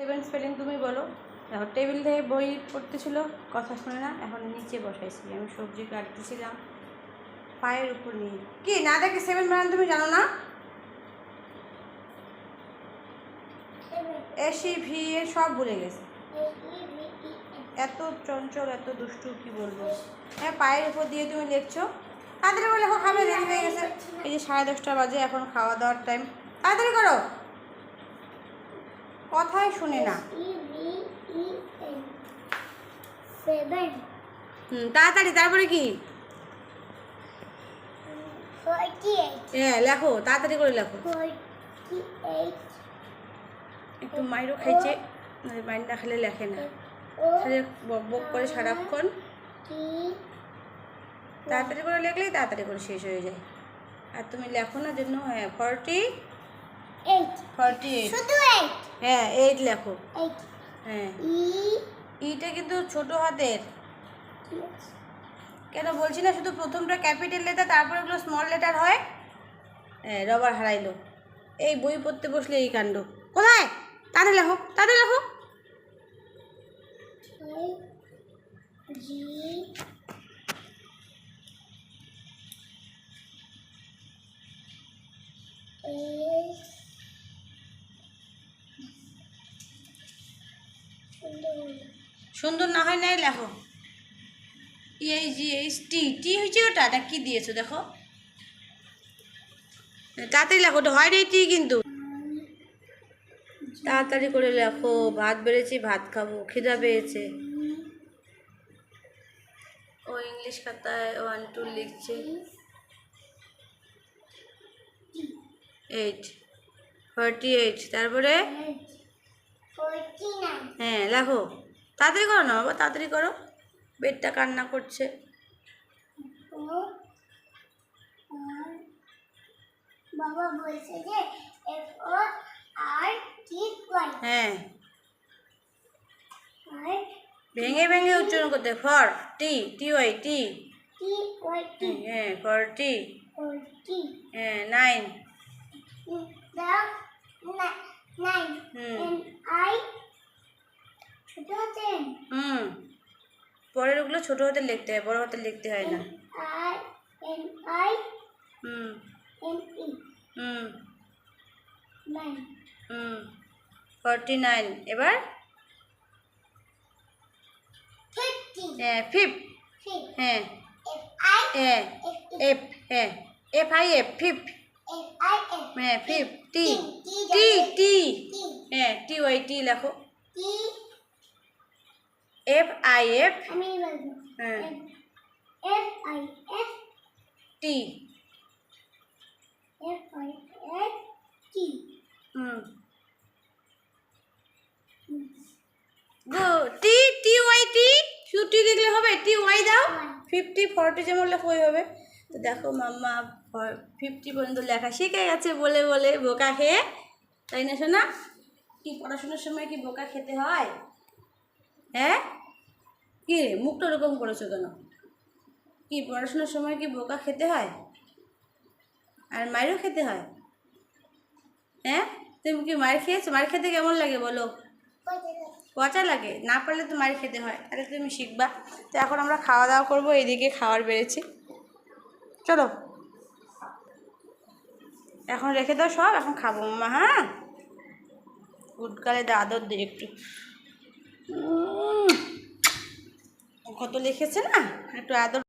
Seven spelling তুমি বলো। দেখো, টেবিল থেকে বই পড়তেছিল, কথা শুনে না, এখন নিচে বসাইছি। আমি সবজি কাটতেছিলাম, পায়ের উপর নিয়ে। কি, না দেখে সেভেন বানান তুমি জানো না? এসি ভি এ সব ভুলে গেছে। এত চঞ্চল, এত দুষ্টু, কি বলব? হ্যাঁ পায়ের উপর দিয়ে তুমি লিখছো। তাড়াতাড়ি বলে লেখো খাবে, দেরি হয়ে গেছে। এই যে সাড়ে দশটা বাজে, এখন খাওয়া দাওয়ার টাইম তাড়াতাড়ি করো। কথাই শুনে না। হুম তাড়াতাড়ি তারপরে কি? হ্যাঁ লেখো তাড়াতাড়ি করে লেখো। একটু মাইরও খাইছে মাইর না খেলে লেখে না। বক বক করে সারাক্ষণ। তাড়াতাড়ি করে লেখলেই তাড়াতাড়ি করে শেষ হয়ে যায়। আর তুমি লেখো না জন্য হ্যাঁ ফর্টি এইট ফর্টি এইট শুধু এইট হ্যাঁ এইট লেখো। এইট হ্যাঁ। ইটা কিন্তু ছোট হাতের। কেন বলছি না? শুধু প্রথমটা ক্যাপিটাল লেটার তারপরে ওগুলো স্মল লেটার হয়। হ্যাঁ রবার হারাইলো। এই বই পড়তে বসলে এই কাণ্ড। কোথায়? তাড়াতাড়ি লেখো তাড়াতাড়ি লেখো। জি সুন্দর না হয় নাই, লেখো। এই, জি এইচ টি টি হয়েছে ওটা? না কি দিয়েছ, দেখো। তাড়াতাড়ি লেখো, ওটা হয় নাই টি কিন্তু। তাড়াতাড়ি করে লেখো, ভাত বেড়েছি, ভাত খাব, খিদা পেয়েছে। ও ইংলিশ খাতায় ওয়ান টু লিখছে। এইট ফর্টি এইট তারপরে? হ্যাঁ লেখো তাড়াতাড়ি করো না বাবা তাড়াতাড়ি করো। বেডটা কান্না করছে। বাবা বলছে যে এফ ও আর টি ওয়াই হ্যাঁ। ভেঙে ভেঙে উচ্চারণ করতে forty T Y T. T Y T. হ্যাঁ ফর টি। হ্যাঁ নাইন দাও নাইন হুম। এন আই ছোট আছেন হুম পরের ওগুলো ছোটো হাতে লিখতে হয় বড় হাতে লিখতে হয় না। আই হুম। হুম হুম। ফর্টি নাইন এবার? হ্যাঁ ফিফ হ্যাঁ। হ্যাঁ। এফ হ্যাঁ এফ আই এফ ফিফ হ্যাঁ ফিফ টি টি টি টি টি হ্যাঁ টি ওয়াই টি লেখো। টি এফ আই এফ হ্যাঁ। টি টি টি ওয়াই টি শুধু টি লিখলে হবে? টি ওয়াই দাও। ফিফটি ফর্টি যেমন লেখা ওই হবে? তো দেখো মাম্মা ফিফটি পর্যন্ত লেখা শিখে গেছে বলে বলে। বোকা খেয়ে? তাই না শোনা কি পড়াশোনার সময় কি বোকা খেতে হয়? হ্যাঁ? কি রে, মুখটা ওরকম করেছ কেন? কি, পড়াশোনার সময় কি বোকা খেতে হয়? আর মায়েরও খেতে হয়? হ্যাঁ? তুমি কি মায়ের খেয়েছো? মায়ের খেতে কেমন লাগে বলো? পচা লাগে। না পারলে তো মার খেতে হয়। তাহলে তুমি শিখবা। তো এখন আমরা খাওয়া দাওয়া করব এদিকে খাবার বেড়েছি। চলো। এখন রেখে দাও সব, এখন খাব। মামা হ্যাঁ? উঠকালে আদর দে একটু। কত লিখেছে না? একটু আদর